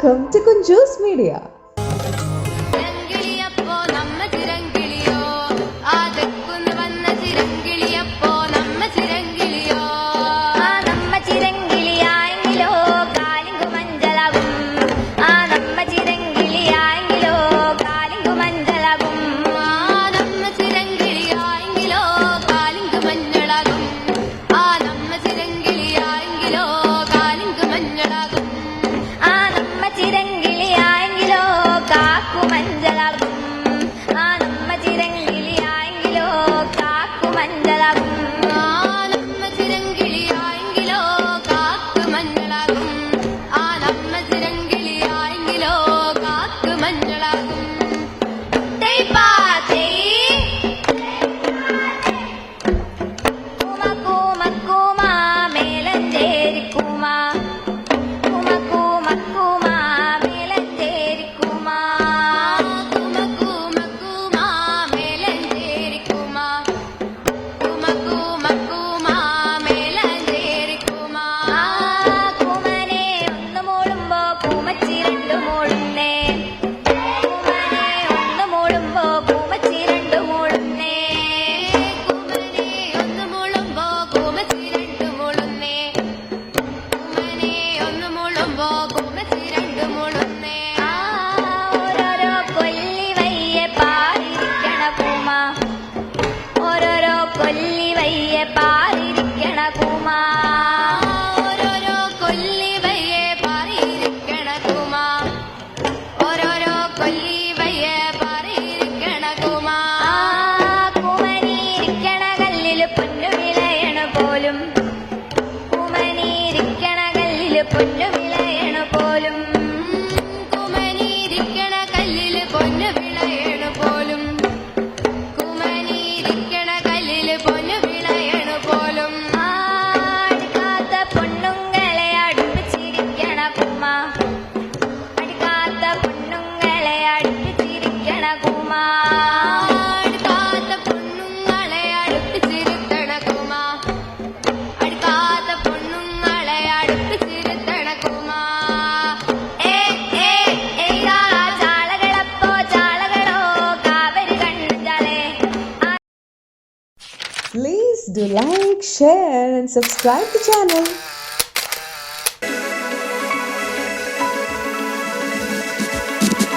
Welcome to Kunjus Media. കൊല്ലിവയ്യ പാറിയിരിക്കണ കുമാ. കുമരിയിരിക്കണ കല്ലിൽ പൊന്നു വിളയണ പോലും. കുമരിയിരിക്കണ കല്ലിൽ പൊന്നു വിളയണ പോലും. കുമരിയിരിക്കണ കല്ലിൽ പൊന്നു വിളയണ പോലും. കുമരിയിരിക്കണ കല്ലിൽ പൊന്നു വിളയണ പോലും. ആടിക്കാത്ത പൊണ്ണുങ്ങളെ അടുപ്പിച്ചിരിക്കണ കുമ്മ Please do like, share and subscribe the channel.